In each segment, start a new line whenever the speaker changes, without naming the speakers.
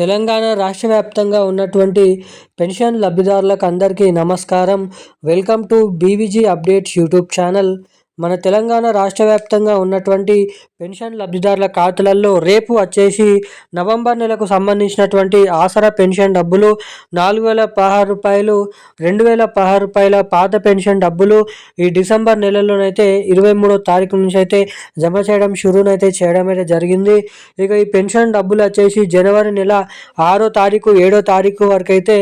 తెలంగాణ రాష్ట్ర వ్యాప్తంగా ఉన్నటువంటి పెన్షన్ లబ్ధిదారులకు అందరికీ నమస్కారం. Welcome to BVG updates YouTube channel. మన తెలంగాణ రాష్ట్ర వ్యాప్తంగా ఉన్నటువంటి పెన్షన్ లబ్ధిదారుల ఖాతాలలో రేపు వచ్చేసి నవంబర్ నెలకు సంబంధించినటువంటి ఆసరా పెన్షన్ డబ్బులు నాలుగు వేల పదహారు రూపాయలు రెండు వేల పదహారు రూపాయల పాత పెన్షన్ డబ్బులు ఈ డిసెంబర్ నెలలోనైతే ఇరవై మూడో తారీఖు నుంచి అయితే జమ చేయడం షురూనైతే చేయడం అయితే జరిగింది. ఇక ఈ పెన్షన్ డబ్బులు వచ్చేసి జనవరి నెల ఆరో తారీఖు ఏడో తారీఖు వరకు అయితే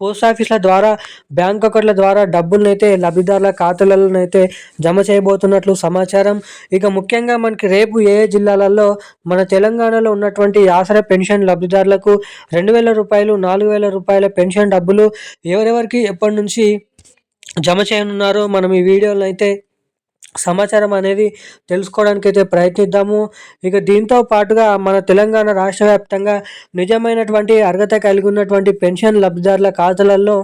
పోస్ట్ ఆఫీస్ల ద్వారా బ్యాంక్ అకౌంట్ల ద్వారా డబ్బులనైతే లబ్ధిదారుల ఖాతాలలోనైతే జమ చేయబోతున్నట్లు సమాచారం. ఇక ముఖ్యంగా మనకి రేపు ఏ జిల్లాలలో మన తెలంగాణలో ఉన్నటువంటి ఆసరా పెన్షన్ లబ్ధిదారులకు రెండు వేల రూపాయలు నాలుగు వేల రూపాయల పెన్షన్ డబ్బులు ఎవరెవరికి ఎప్పటి నుంచి జమ చేయనున్నారో మనం ఈ వీడియోలో అయితే సమాచారం అనేది తెలుసుకోవడానికి అయితే ప్రయత్నిద్దాము. ఇక దీంతో పాటుగా మన తెలంగాణ రాష్ట్ర వ్యాప్తంగా నిజమైనటువంటి అర్హత కలిగి ఉన్నటువంటి పెన్షన్ లబ్ధిదారుల ఖాతాలలో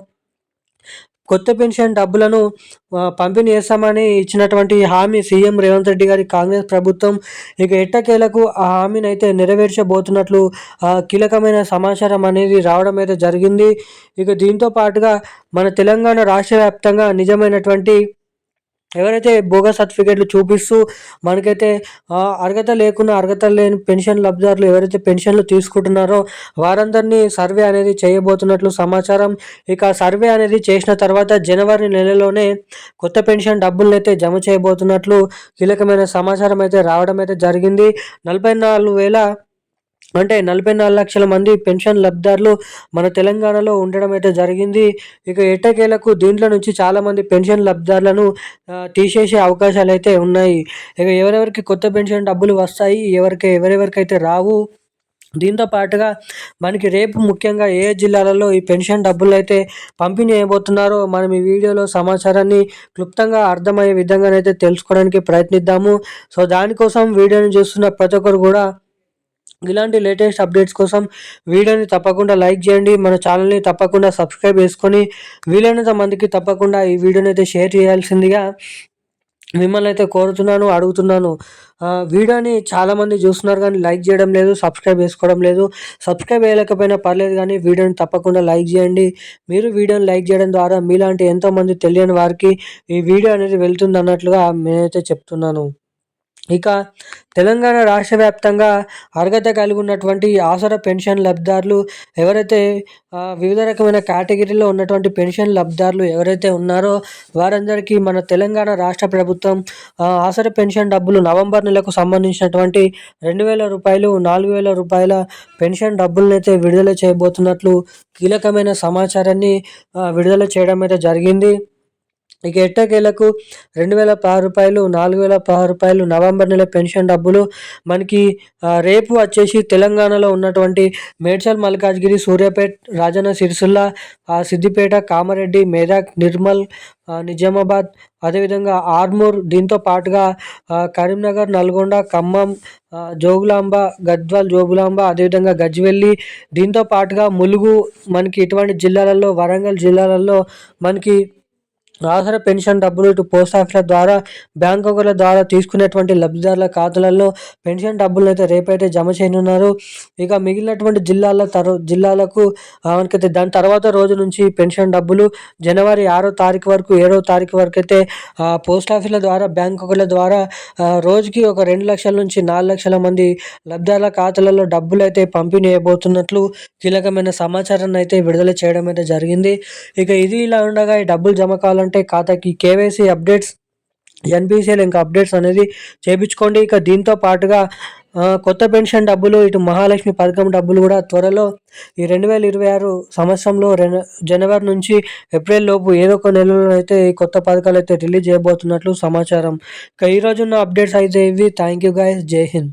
కొత్త పెన్షన్ డబ్బులను పంపిణీ చేస్తామని ఇచ్చినటువంటి హామీ సీఎం రేవంత్ రెడ్డి గారి కాంగ్రెస్ ప్రభుత్వం ఇక ఎట్టకేలకు ఆ హామీని అయితే నెరవేర్చబోతున్నట్లు కీలకమైన సమాచారం అనేది రావడం అయితే జరిగింది. ఇక దీంతో పాటుగా మన తెలంగాణ రాష్ట్ర వ్యాప్తంగా నిజమైనటువంటి ఎవరైతే భోగ సర్టిఫికేట్లు చూపిస్తూ మనకైతే అర్హత లేకుండా అర్హత లేని పెన్షన్ లబ్ధిదారులు ఎవరైతే పెన్షన్లు తీసుకుంటున్నారో వారందరినీ సర్వే అనేది చేయబోతున్నట్లు సమాచారం. ఇక సర్వే అనేది చేసిన తర్వాత జనవరి నెలలోనే కొత్త పెన్షన్ డబ్బులను అయితే జమ చేయబోతున్నట్లు కీలకమైన సమాచారం అయితే రావడం అయితే జరిగింది. నలభై నాలుగు వేల అంటే నలభై నాలుగు లక్షల మంది పెన్షన్ లబ్ధారులు మన తెలంగాణలో ఉండడం అయితే జరిగింది. ఇక ఎట్టకేలకు దీంట్లో నుంచి చాలామంది పెన్షన్ లబ్ధారులను తీసేసే అవకాశాలు అయితే ఉన్నాయి. ఇక ఎవరెవరికి కొత్త పెన్షన్ డబ్బులు వస్తాయి ఎవరికి ఎవరెవరికైతే రావు దీంతో పాటుగా మనకి రేపు ముఖ్యంగా ఏ జిల్లాలలో ఈ పెన్షన్ డబ్బులు అయితే పంపిణీ చేయబోతున్నారో మనం ఈ వీడియోలో సమాచారాన్ని క్లుప్తంగా అర్థమయ్యే విధంగానైతే తెలుసుకోవడానికి ప్రయత్నిద్దాము. సో దానికోసం వీడియోని చూస్తున్న ప్రతి ఒక్కరు కూడా ఇలాంటి లేటెస్ట్ అప్డేట్స్ కోసం వీడియోని తప్పకుండా లైక్ చేయండి. మన ఛానల్ని తప్పకుండా సబ్స్క్రైబ్ చేసుకొని వీలైనంత మందికి తప్పకుండా ఈ వీడియోని అయితే షేర్ చేయాల్సిందిగా మిమ్మల్ని అయితే కోరుతున్నాను అడుగుతున్నాను. వీడియోని చాలామంది చూస్తున్నారు కానీ లైక్ చేయడం లేదు సబ్స్క్రైబ్ చేసుకోవడం లేదు. సబ్స్క్రైబ్ చేయలేకపోయినా పర్లేదు కానీ వీడియోని తప్పకుండా లైక్ చేయండి. మీరు వీడియోని లైక్ చేయడం ద్వారా మీలాంటి ఎంతోమంది తెలియని వారికి ఈ వీడియో అనేది వెళ్తుంది అన్నట్లుగా నేనైతే చెప్తున్నాను. ఇక తెలంగాణ రాష్ట్ర వ్యాప్తంగా అర్హత కలిగి ఉన్నటువంటి ఆసరా పెన్షన్ లబ్ధిదారులు ఎవరైతే వివిధ రకమైన కేటగిరీలో ఉన్నటువంటి పెన్షన్ లబ్ధిదారులు ఎవరైతే ఉన్నారో వారందరికీ మన తెలంగాణ రాష్ట్ర ప్రభుత్వం ఆసరా పెన్షన్ డబ్బులు నవంబర్ నెలకు సంబంధించినటువంటి రెండు వేల రూపాయలు నాలుగు వేల రూపాయల పెన్షన్ డబ్బులనైతే అయితే విడుదల చేయబోతున్నట్లు కీలకమైన సమాచారాన్ని విడుదల చేయడం అయితే జరిగింది. ఇక ఎట్టకేలకు రెండు వేల పదహారు రూపాయలు నాలుగు వేల పదహారు రూపాయలు నవంబర్ నెల పెన్షన్ డబ్బులు మనకి రేపు వచ్చేసి తెలంగాణలో ఉన్నటువంటి మేడ్చల్ మల్కాజ్గిరి సూర్యాపేట్ రాజన్న సిరిసిల్ల సిద్దిపేట కామారెడ్డి మేదక్ నిర్మల్ నిజామాబాద్ అదేవిధంగా ఆర్మూర్ దీంతో పాటుగా కరీంనగర్ నల్గొండ ఖమ్మం జోగులాంబ గద్వాల్ జోగులాంబ అదేవిధంగా గజ్వెల్లి దీంతో పాటుగా ములుగు మనకి ఇటువంటి జిల్లాలలో వరంగల్ జిల్లాలలో మనకి ఆసరా పెన్షన్ డబ్బులు ఇటు పోస్ట్ ఆఫీసుల ద్వారా బ్యాంకుల ద్వారా తీసుకునేటువంటి లబ్ధిదారుల ఖాతాలలో పెన్షన్ డబ్బులు అయితే రేపైతే జమ చేయనున్నారు. ఇక మిగిలినటువంటి జిల్లాల తర జిల్లాలకు మనకైతే దాని తర్వాత రోజు నుంచి పెన్షన్ డబ్బులు జనవరి ఆరో తారీఖు వరకు ఏడో తారీఖు వరకు అయితే పోస్ట్ ఆఫీసుల ద్వారా బ్యాంకుల ద్వారా రోజుకి ఒక రెండు లక్షల నుంచి నాలుగు లక్షల మంది లబ్ధిదారుల ఖాతాలలో డబ్బులు అయితే పంపిణీ అయిపోతున్నట్లు కీలకమైన సమాచారాన్ని అయితే విడుదల చేయడం అయితే జరిగింది. ఇక ఇది ఇలా ఉండగా ఈ డబ్బులు జమ కావాలంటే కావాలంటే ఖాతాకి కేవైసీ అప్డేట్స్ ఎన్పిసిఎల్ ఇంకా అప్డేట్స్ అనేది చేయించుకోండి ఇక దీంతో పాటుగా కొత్త పెన్షన్ డబ్బులు ఇటు మహాలక్ష్మి పథకం డబ్బులు కూడా త్వరలో ఈ రెండు వేల ఇరవై ఆరు సంవత్సరంలో జనవరి నుంచి ఏప్రిల్ లోపు ఏదో ఒక నెలలో అయితే ఈ కొత్త పథకాలు అయితే రిలీజ్ చేయబోతున్నట్లు సమాచారం. ఇక ఈరోజున్న అప్డేట్స్ అయితే ఇవి. Thank you guys. Jai Hind.